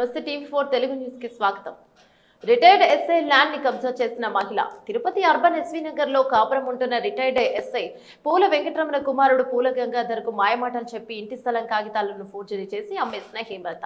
నమస్తే TV four Telugu news కి స్వాగతం రిటైర్డ్ ఎస్ఐ ల్యాండ్ని కబ్జా చేసిన మహిళ తిరుపతి అర్బన్ ఎస్వీ నగర్లో కాపురం ఉంటున్న రిటైర్డ్ ఎస్ఐ పూల వెంకటరమణ కుమారుడు పూల గంగాధర్కు మాయమాటలు చెప్పి ఇంటి స్థలం కాగితాలను ఫోర్జరీ చేసి అమ్మేసిన హేమలత.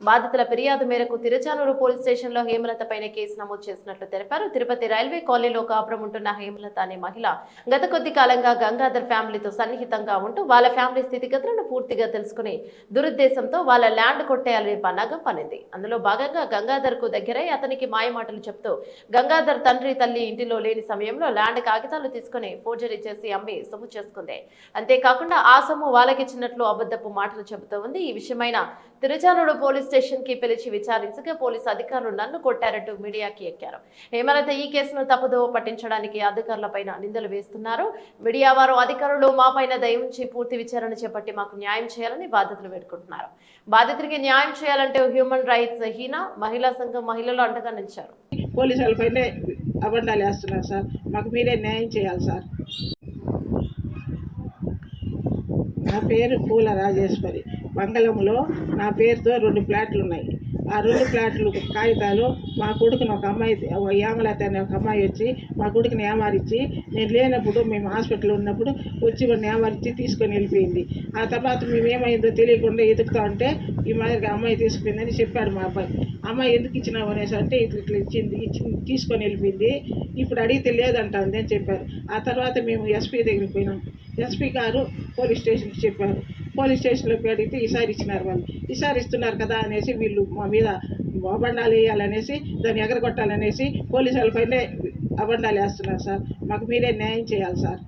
బాధితుల ఫిర్యాదు మేరకు తిరుచానూరు పోలీస్ స్టేషన్లో హేమలత పైన కేసు నమోదు చేసినట్లు తెలిపారు. తిరుపతి రైల్వే కాలనీలో కాపురం ఉంటున్న హేమలత అనే మహిళ గత కొద్ది కాలంగా గంగాధర్ ఫ్యామిలీతో సన్నిహితంగా ఉంటూ వాళ్ళ ఫ్యామిలీ స్థితిగతులను పూర్తిగా తెలుసుకుని దురుద్దేశంతో వాళ్ళ ల్యాండ్ కొట్టేయాలనే పన్నాగం పనింది అందులో భాగంగా గంగాధర్కు దగ్గరై అతనికి మాయమాటలు చెప్తూ గంగాధర్ తండ్రి తల్లి ఇంటిలో లేని సమయంలో ల్యాండ్ కాగితాలు తీసుకుని ఫోర్జరీ చేసి అమ్మి సొమ్ము చేసుకుంది. అంతేకాకుండా ఆ సొమ్ము వాళ్ళకిచ్చినట్లు అబద్ధపు మాటలు చెబుతూ ఉంది. ఈ విషయమైన తిరుచానూరు పోలీస్ స్టేషన్కి పిలిచి విచారించగా పోలీసు అధికారులు నన్ను కొట్టారంటూ మీడియాకి ఎక్కారు. హేమలత ఈ కేసును తప్పుదో పట్టించడానికి అధికారులపైన నిందలు వేస్తున్నారు. మీడియా వారు అధికారులు మా పైన దయ ఉంచి పూర్తి విచారణ చేపట్టి మాకు న్యాయం చేయాలని బాధితులు వేడుకుంటున్నారు. బాధితుడికి న్యాయం చేయాలంటే హ్యూమన్ రైట్స్ హీన. మహిళా సంఘం మహిళలు అండగా నిలిచారు పోలీసు వాళ్ళపైనే అబండాలు వేస్తున్నారు సార్. మాకు మీరే న్యాయం చేయాలి సార్. నా పేరు పూల రాజేశ్వరి. మంగళంలో నా పేరుతో రెండు ప్లాట్లు ఉన్నాయి. ఆ రెండు ప్లాట్లు కాగితాలు మా కొడుకుని ఒక అమ్మాయి యామలత అనే ఒక అమ్మాయి వచ్చి మా కొడుకుని ఏమారిచ్చి నేను లేనప్పుడు మేము హాస్పిటల్లో ఉన్నప్పుడు వచ్చి వాడిని ఏమారిచ్చి తీసుకొని వెళ్ళిపోయింది. ఆ తర్వాత మేము ఏమైందో తెలియకుండా ఎదుగుతా ఉంటే ఈ మాదిరిగా అమ్మాయి తీసుకుపోయిందని చెప్పాడు మా అబ్బాయి. అమ్మాయి ఎందుకు ఇచ్చినావు అనేసి అంటే ఇట్లా ఇట్లా ఇచ్చింది ఇచ్చి తీసుకొని వెళ్ళిపోయింది. ఇప్పుడు అడిగితే లేదంటుంది అని చెప్పారు. ఆ తర్వాత మేము ఎస్పీ దగ్గరికి పోయినాం. ఎస్పీ గారు పోలీస్ స్టేషన్కి చెప్పారు. పోలీస్ స్టేషన్లోకి అడిగితే ఈసారి ఇచ్చినారు వాళ్ళు. ఈసారి ఇస్తున్నారు కదా అనేసి వీళ్ళు మా మీద అబండాలు వేయాలనేసి దాన్ని ఎగరగొట్టాలనేసి పోలీసు వాళ్ళపైనే అబండాలు వేస్తున్నారు సార్. మాకు మీరే న్యాయం చేయాలి సార్.